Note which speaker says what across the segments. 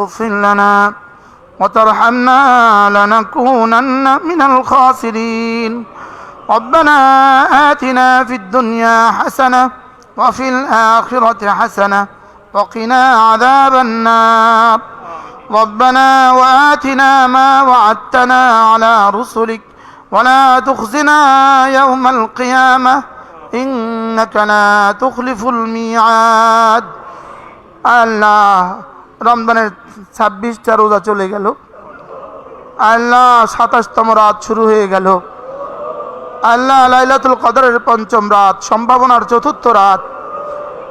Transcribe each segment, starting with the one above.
Speaker 1: اغفر لنا وترحمنا لنكونن من الخاسرين. ربنا آتنا في الدنيا حسنة وفي الآخرة حسنة وقنا عذاب النار. ربنا وآتنا ما وعدتنا على رسلك ولا تخزنا يوم القيامة. إنك لا تخلف الميعاد. الله রমজানের ছাব্বিশটা রোজা চলে গেল। আল্লাহ সাতাশতম রাত শুরু হয়ে গেল। আল্লাহ লাইলাতুল কদরের পঞ্চম রাত, সম্ভাবনার চতুর্থ রাত।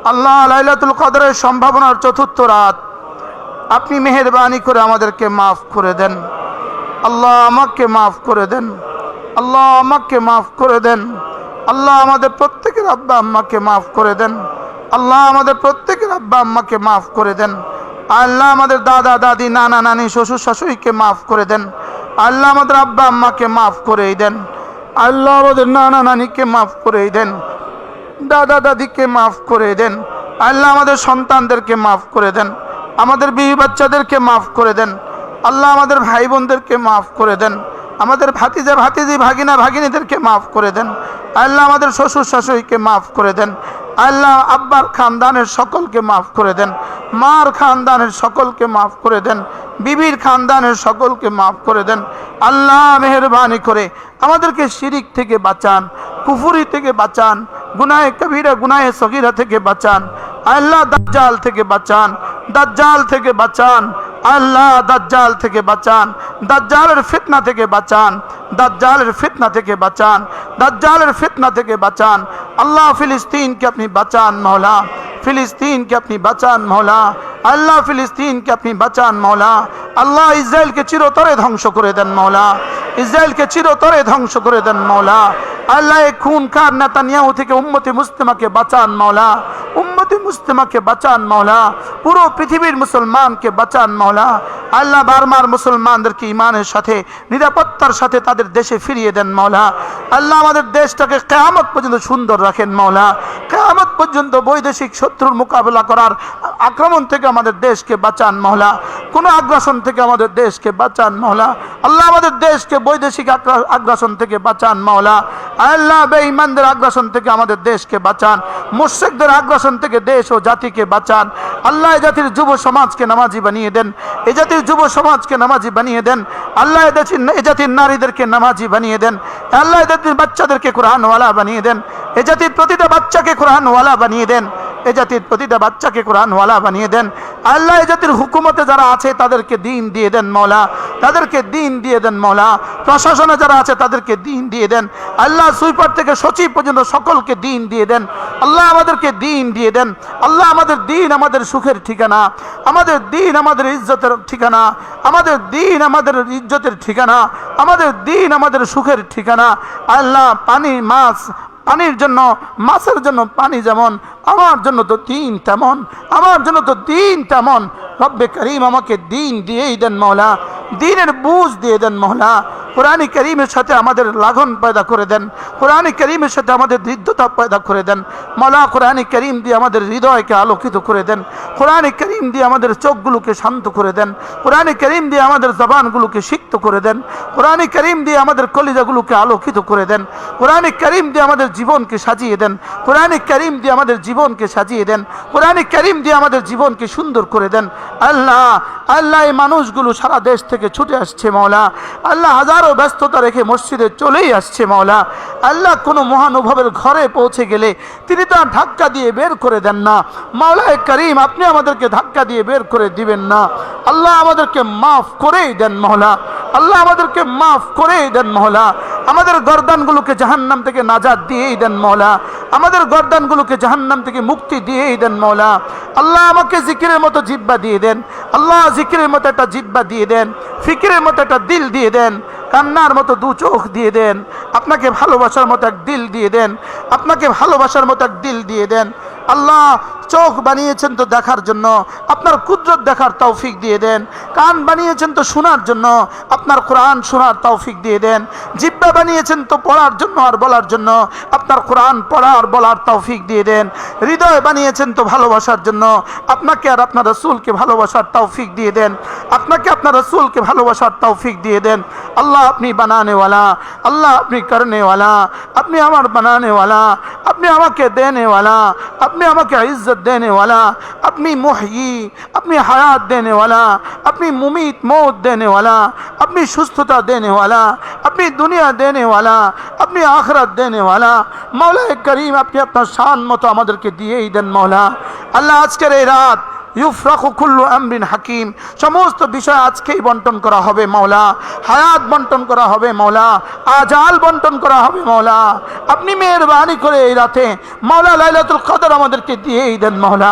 Speaker 1: আল্লাহ লাইলাতুল কদরের সম্ভাবনার চতুর্থ রাত। আপনি মেহেরবানি করে আমাদেরকে মাফ করে দেন। আল্লাহ আমাকে মাফ করে দেন। আল্লাহ আমাকে মাফ করে দেন। আল্লাহ আমাদের প্রত্যেকের আব্বা আম্মাকে মাফ করে দেন। আল্লাহ আমাদের প্রত্যেকের আব্বা আম্মাকে মাফ করে দেন। আল্লাহ আমাদের দাদা, দাদি, নানা, নানি, শ্বশুর শাশুড়িকে মাফ করে দেন। আল্লাহ আমাদের আব্বা, আম্মাকে মাফ করেই দেন। আল্লাহ আমাদের নানা, নানিকে মাফ করেই দেন। দাদা, দাদিকে মাফ করে দেন। আল্লাহ আমাদের সন্তানদেরকে মাফ করে দেন। আমাদের বিবি বাচ্চাদেরকে মাফ করে দেন। আল্লাহ আমাদের ভাই বোনদেরকে মাফ করে দেন। আমাদের ভাতিজা, ভাতিজি, ভাগিনা, ভাগিনীদেরকে মাফ করে দেন। আল্লাহ আমাদের শ্বশুর শাশুড়িকে মাফ করে দেন। আল্লাহ আব্বার খানদানের সকলকে মাফ করে দেন। মার খানদানের সকলকে মাফ করে দেন। বিবির খানদানের সকলকে মাফ করে দেন। আল্লাহ মেহরবানি করে আমাদেরকে শিরিক থেকে বাঁচান, কুফুরি থেকে বাঁচান, গুনায় কবিরা, গুনায় সগিরা থেকে বাঁচান, আল্লাহ দাজ্জাল থেকে বাঁচান, দাজ্জাল থেকে বাঁচান। আল্লাহ দাজ্জাল থেকে বাঁচান, দাজ্জালের ফিতনা থেকে বাঁচান, দাজ্জালের ফিতনা থেকে বাঁচান, দাজ্জালের ফিতনা থেকে বাঁচান। আল্লাহ ফিলিস্তিনকে আপনি বাঁচান মৌলা ফিলিস্তিনকে আপনি বাঁচান মৌলা আল্লাহ ফিলিস্তিনকে আপনি বাঁচান মৌলা আল্লাহ ইসরায়েলকে চিরতরে ধ্বংস করে দেন মৌলা ইসরায়েলকে চিরতরে ধ্বংস করে দেন মৌলা আল্লাহ খুন খার নেতানিয়াহু থেকে উম্মতি মুসলিমাকে বাঁচান মৌলা উম্মতি মুসলিমাকে বাঁচান মৌলা পুরো পৃথিবীর মুসলমানকে বাঁচান মৌলা আল্লাহ বারমার মুসলমানদেরকে ইমানের সাথে, নিরাপত্তার সাথে তাদের দেশে ফিরিয়ে দেন মৌলা আল্লাহ আমাদের দেশটাকে কেয়ামত পর্যন্ত সুন্দর রাখেন মৌলা কেয়ামত পর্যন্ত বৈদেশিক শত্রুর মোকাবেলা করার আক্রমণ থেকে আমাদের দেশকে বাঁচান মহলা কোনো আগ্রাসন থেকে আমাদের দেশকে বাঁচান মহলা আল্লাহ আমাদের দেশকে বৈদেশিক আগ্রাসন থেকে বাঁচান মহলা আল্লাহ বেঈমানদের আগ্রাসন থেকে আমাদের দেশকে বাঁচান। মুর্শেকদের আগ্রাসন থেকে দেশ ও জাতিকে বাঁচান। আল্লাহ জাতির যুব সমাজকে নামাজি বানিয়ে দেন। এ জাতির যুব সমাজকে নামাজি বানিয়ে দেন। আল্লাহ এ জাতির নারীদেরকে নামাজি বানিয়ে দেন। আল্লাহ জাতির বাচ্চাদেরকে কোরআনওয়ালা বানিয়ে দেন। এ জাতির প্রতিটা বাচ্চাকে কোরআনওয়ালা বানিয়ে দেন। এ জাতির প্রতিটা বাচ্চাকে কোরআনওয়ালা বানিয়ে দেন। আল্লাহ এ জাতির হুকুমতে যারা আছে, তাদেরকে দিন দিয়ে দেন মৌলা তাদেরকে দিন দিয়ে দেন মৌলা প্রশাসনে যারা আছে, তাদেরকে দিন দিয়ে দেন। আল্লাহ সুইপার থেকে সচিব পর্যন্ত সকলকে দিন দিয়ে দেন। আল্লাহ আমাদেরকে দিন দিয়ে দেন। আল্লাহ আমাদের দিন আমাদের সুখের ঠিকানা। আমাদের দিন আমাদের ইজ্জতের ঠিকানা। আমাদের দিন আমাদের ইজ্জতের ঠিকানা। আমাদের দিন আমাদের সুখের ঠিকানা। আল্লাহ পানি, মাছ পানির জন্য, মাছের জন্য পানি যেমন, আমার জন্য তো দিন তেমন, আমার জন্য তো দিন তেমন। রব্বে করিম আমাকে দিন দিয়েই দেন মহলা, দিনের বুঝ দিয়ে দেন মহলা। কোরআন করিমের সাথে আমাদের লাঘন পয়দা করে দেন। কোরআন করিমের সাথে আমাদের হৃদ্যতা পয়দা করে দেন। মৌলা কোরআন করিম দিয়ে আমাদের হৃদয়কে আলোকিত করে দেন। কোরআন করিম দিয়ে আমাদের চোখগুলোকে শান্ত করে দেন। কোরআন করিম দিয়ে আমাদের জবানগুলোকে সিক্ত করে দেন। কোরআন করিম দিয়ে আমাদের কলিজাগুলোকে আলোকিত করে দেন। কোরআন করিম দিয়ে আমাদের জীবনকে সাজিয়ে দেন। কোরআন করিম দিয়ে আমাদের জীবনকে সাজিয়ে দেন। কোরআন করিম দিয়ে আমাদের জীবনকে সুন্দর করে দেন। আল্লাহ আল্লাহ এই মানুষগুলো সারা দেশ থেকে ছুটে আসছে মৌলা আল্লাহ হাজারো ব্যস্ততা রেখে মসজিদে চলেই আসছে মাওলা। আল্লাহ কোনো মহানুভবের ঘরে পৌঁছে গেলে তিনি তো আর ধাক্কা দিয়ে বের করে দেন না। মাওলায় করিম, আপনি আমাদেরকে ধাক্কা দিয়ে বের করে দিবেন না। আল্লাহ আমাদেরকে মাফ করেই দেন মহলা আল্লাহ আমাদেরকে মাফ করেই দেন মহলা আমাদের গর্দানগুলোকে জাহান্নাম থেকে নাজাদ দিয়েই দেন মৌলা আমাদের গর্দানগুলোকে জাহান্নাম থেকে মুক্তি দিয়েই দেন মৌলা আল্লাহ আমাকে জিকিরের মতো জিব্বা দিয়ে দেন। আল্লাহ জিকিরের মতো একটা জিব্বা দিয়ে দেন। ফিকিরের মতো একটা দিল দিয়ে দেন। কান্নার মতো দু চোখ দিয়ে দেন। আপনাকে ভালোবাসার মতো এক দিল দিয়ে দেন। আপনাকে ভালোবাসার মতো এক দিল দিয়ে দেন। আল্লাহ চোখ বানিয়েছেন তো দেখার জন্য, আপনার কুদরত দেখার তৌফিক দিয়ে দেন, কান বানিয়েছেন তো শোনার জন্য, আপনার কোরআন শোনার তৌফিক দিয়ে দেন, জিব্বা বানিয়েছেন তো পড়ার জন্য আর বলার জন্য, আপনার কোরআন পড়া আর বলার তৌফিক দিয়ে দেন, হৃদয় বানিয়েছেন তো ভালোবাসার জন্য, আপনাকে আর আপনার রসুলকে ভালোবাসার তৌফিক দিয়ে দেন আপনাকে আপনার রসুলকে ভালোবাসার তৌফিক দিয়ে দেন। আল্লাহ আপনি বানানেওয়ালা, আল্লাহ আপনি করনেওয়ালা, আপনি আমার বানানেওয়ালা, আপনি আমাকে দেনেওয়ালা, আপনি আমাকে ইজ্জত দেনেওয়ালা, আপনি মুহি আপনি হায়াত দেনেওয়ালা, আপনি মুমিত মৌত দেনেওয়ালা, আপনি সুস্থতা দেনেওয়ালা, আপনি দুনিয়া দেনেওয়ালা, আপনি আখরাত দেনেওয়ালা। মৌলা করিম আপনি আপনার শান মতো আমাদেরকে দিয়েই দেন মৌলা আল্লাহ আজকের এই রাত ইউফরাকু কুল্লু আমরিন হাকিম। সমস্ত বিষয় আজকেই বন্টন করা হবে মাওলা। হায়াত বন্টন করা হবে মাওলা। আজাল বন্টন করা হবে মাওলা। আপনি মেহরবানি করে এই রাতে মাওলা লাইলাতুল কদর আমাদেরকে দিয়েই দেন মাওলা।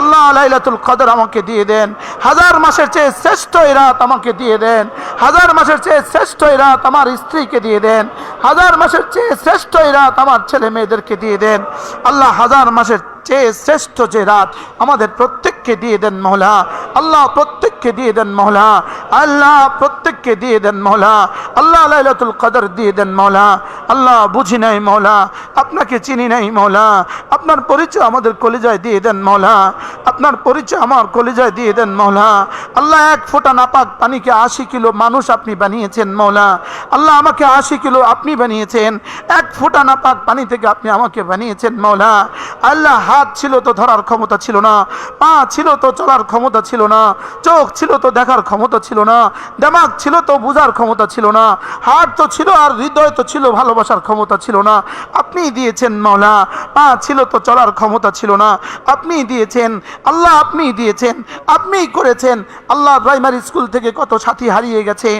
Speaker 1: আল্লাহ লাইলাতুল কদর আমাকে দিয়ে দেন। হাজার মাসের চেয়ে শ্রেষ্ঠ এই রাত আমাকে দিয়ে দেন। হাজার মাসের চেয়ে শ্রেষ্ঠ এই রাত আমার স্ত্রীকে দিয়ে দেন। হাজার মাসের চেয়ে শ্রেষ্ঠ এই রাত আমার ছেলে মেয়েদেরকে দিয়ে দেন। আল্লাহ হাজার মাসের চেয়ে শ্রেষ্ঠ যে রাত আমাদের প্রত্যেককে দিয়ে দেন মহলা। আল্লাহ প্রত্যেককে দিয়ে দেন মহলা। আল্লাহ প্রত্যেককে দিয়ে দেন মহলা। আল্লাহ লাইলাতুল কদর দিয়ে দেন মহলা। আল্লাহ বুঝি নাই মহলা। আপনাকে চিনি নাই মহলা। আপনার পরিচয় আমাদের কলিজায় দিয়ে দেন মহলা। আপনার পরিচয় আমার কলিজায় দিয়ে দেন মহলা। আল্লাহ এক ফোঁটা নাপাক পানিকে আশি কিলো মানুষ আপনি বানিয়েছেন মহলা। আল্লাহ আমাকে আশি কিলো আপনি বানিয়েছেন। এক ফোঁটা নাপাক পানি থেকে আপনি আমাকে বানিয়েছেন মহলা। আল্লাহ হাত ছিল তো ধরার ক্ষমতা ছিল না। পা ছিল তো চলার ক্ষমতা ছিল না, চোখ ছিল তো দেখার ক্ষমতা ছিল না দেমাগ ছিল তো বোঝার ক্ষমতা ছিল না, হাত তো ছিল আর হৃদয় তো ছিল ভালোবাসার ক্ষমতা ছিল না। আপনি দিয়েছেন মৌলা পা ছিল তো চলার ক্ষমতা ছিল না। আপনি দিয়েছেন, আল্লাহ আপনি দিয়েছেন আপনিই করেছেন। আল্লাহ প্রাইমারি স্কুল থেকে কত সাথী হারিয়ে গেছে,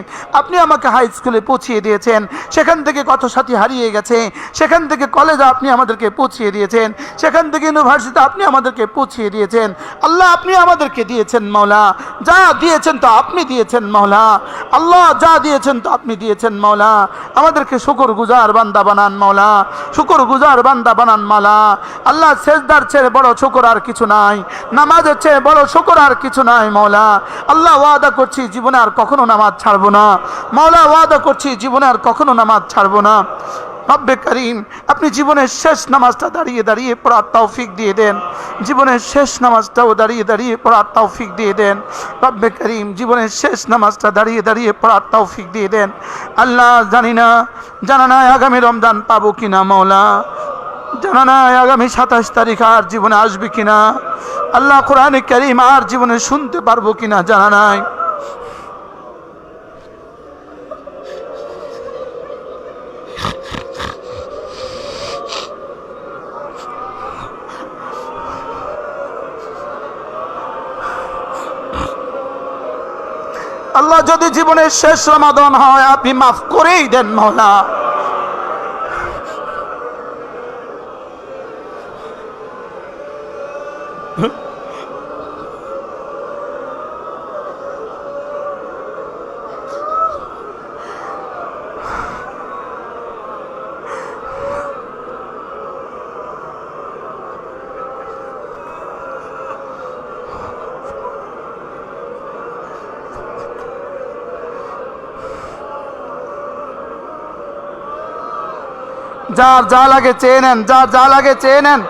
Speaker 1: আপনি আমাকে হাই স্কুলে পৌঁছিয়ে দিয়েছেন, সেখান থেকে কত সাথী হারিয়ে গেছে, সেখান থেকে কলেজ আপনি আমাদেরকে পৌঁছিয়ে দিয়েছেন, সেখান থেকে ইউনিভার্সিটি আপনি আমাদেরকে পৌঁছিয়ে দিয়েছেন। আল্লাহ আপনি আমাদেরকে দিয়েছেন মাওলা। যা দিয়েছেন তো আপনি দিয়েছেন মাওলা। আল্লাহ যা দিয়েছেন তো আপনি দিয়েছেন মাওলা। আমাদেরকে শুকর গুজার বান্দা বানান মাওলা। শুকর গুজার বান্দা বানান মালা আল্লাহ শেষদার ছেড়ে বড় শুকর আর কিছু নাই। নামাজের চেয়ে বড় শুকর আর কিছু নাই মাওলা। আল্লাহ ওয়াদা করছি জীবনে আর কখনো নামাজ ছাড়বো না। মাওলা ওয়াদা করছি জীবনে আর কখনো নামাজ ছাড়বো না। রব্বে করিম, আপনি জীবনের শেষ নামাজটা দাঁড়িয়ে দাঁড়িয়ে পড়ার তৌফিক দিয়ে দেন। জীবনের শেষ নামাজটাও দাঁড়িয়ে দাঁড়িয়ে পড়ার তৌফিক দিয়ে দেন। রব্বে করিম, জীবনের শেষ নামাজটা দাঁড়িয়ে দাঁড়িয়ে পড়ার তৌফিক দিয়ে দেন। আল্লাহ জানি না, জানা নাই আগামী রমজান পাবো কিনা মৌলা জানা নাই আগামী সাতাশ তারিখ আর জীবনে আসবে কিনা। আল্লাহ কোরআনে করিম আর জীবনে শুনতে পারব কিনা জানা নাই। আল্লাহ যদি জীবনের শেষ রমাদন হয় আপনি মাফ করেই দেন মহলা যার যা লাগে চেয়ে নেন যার যা লাগে চেয়ে নেন।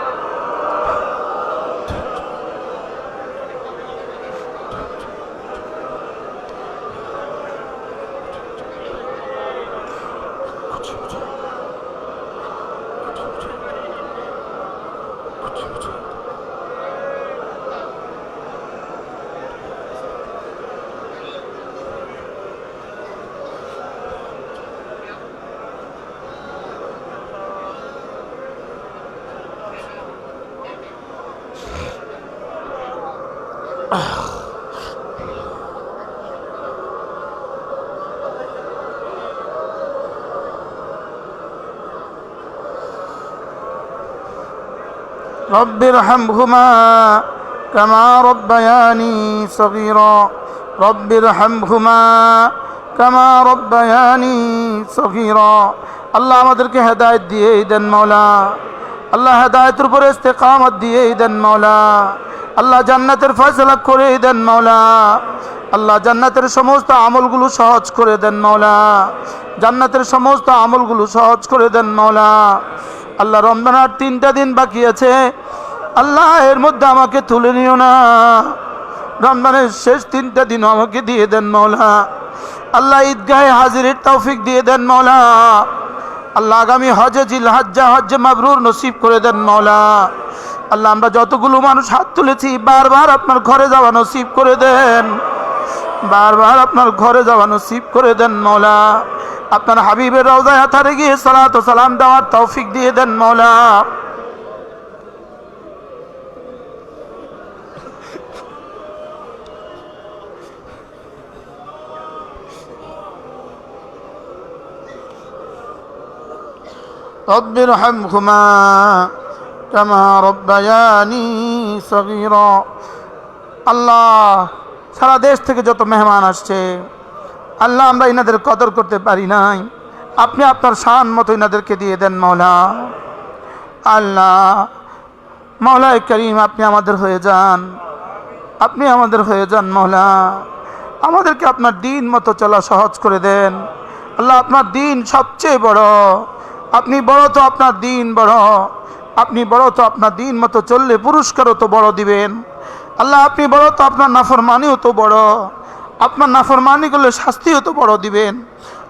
Speaker 1: رب ارحمهما كما ربياني صغيرا رب ارحمهما كما ربياني صغيرا আল্লাহ আমাদেরকে হেদায়েত দিয়ে দেন মাওলা আল্লাহ হেদায়তের উপরে ইস্তেকামত দিয়েই দেন মৌলা আল্লাহ জান্নাতের ফয়সলা করেই দেন মৌলা আল্লাহ জান্নাতের সমস্ত আমলগুলো সহজ করে দেন মৌলা জান্নাতের সমস্ত আমলগুলো সহজ করে দেন মৌলা আল্লাহ রমজানের তিনটা দিন বাকি আছে। আল্লাহ এর মধ্যে আমাকে তুলে নিও না। রমজানের শেষ তিনটা দিন আমাকে দিয়ে দেন মৌলা আল্লাহ ঈদগাহে হাজিরের তৌফিক দিয়ে দেন মৌলা আল্লাহ আগামী হজে জিল হজ্জা হজ্জে মাবরুর নসিব করে দেন মৌলা আল্লাহ আমরা যতগুলো মানুষ হাত তুলেছি, বারবার আপনার ঘরে যাওয়া নসিব করে দেন। বারবার আপনার ঘরে যাওয়া নসিব করে দেন মৌলা আপনার হাবিবের রওজায় হাতারে গিয়ে সালাত ও সালাম দেওয়ার তৌফিক দিয়ে দেন মৌলা رب ارحمهما كما ربياني صغيرا আল্লাহ সারা দেশ থেকে যত মেহমান আসছে, আল্লাহ আমরা ইনাদের কদর করতে পারি নাই। আপনি আপনার শান মতো ইনাদেরকে দিয়ে দেন মৌলা আল্লাহ মৌলায় করিম, আপনি আমাদের হয়ে যান। আপনি আমাদের হয়ে যান মৌলা আমাদেরকে আপনার দিন মতো চলা সহজ করে দেন। আল্লাহ, আপনার দিন সবচেয়ে বড়। আপনি বড় তো আপনার দিন বড়। আপনি বড় তো আপনার দিন মতো চললে পুরস্কারও তো বড় দিবেন। আল্লাহ, আপনি বড় তো আপনার নাফরমানিও তো বড়। আপনার নাফরমানি করলে শাস্তিও তো বড় দিবেন।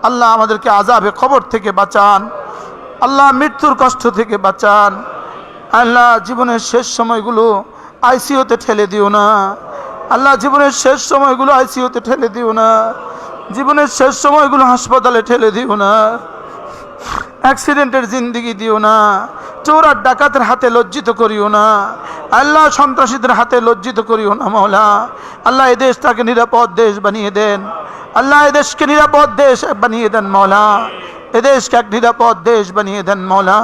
Speaker 1: আল্লাহ আমাদেরকে আজাবে খবর থেকে বাঁচান। আল্লাহ মৃত্যুর কষ্ট থেকে বাঁচান। আল্লাহ জীবনের শেষ সময়গুলো আইসিওতে ঠেলে দিও না। আল্লাহ জীবনের শেষ সময়গুলো আইসিওতে ঠেলে দিও না। জীবনের শেষ সময়গুলো হাসপাতালে ঠেলে দিও না। অ্যাক্সিডেন্টের জিন্দিগি দিও না। চোর আর ডাকাতের হাতে লজ্জিত করিও না আল্লাহ সন্ত্রাসীদের হাতে লজ্জিত করিও না মৌলা আল্লাহ এই দেশটাকে নিরাপদ দেশ বানিয়ে দেন আল্লাহ এই দেশকে নিরাপদ দেশ বানিয়ে দেন মৌলা এদেশকে এক নিরাপদ দেশ বানিয়ে দেন মৌলা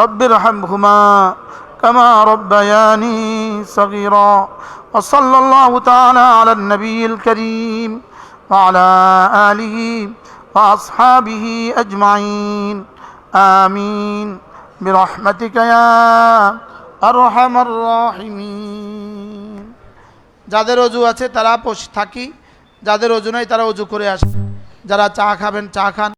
Speaker 1: রব্বির হামহুমা كما ربياني صغيرا وصلى الله تعالى على النبي الكريم وعلى آله وأصحابه أجمعين آمين برحمتك يا أرحم الراحمين যাদের অজু আছে তারা বসে থাকি যাদের অজু নাই তারা অজু করে আসে যারা চা খাবেন চা খান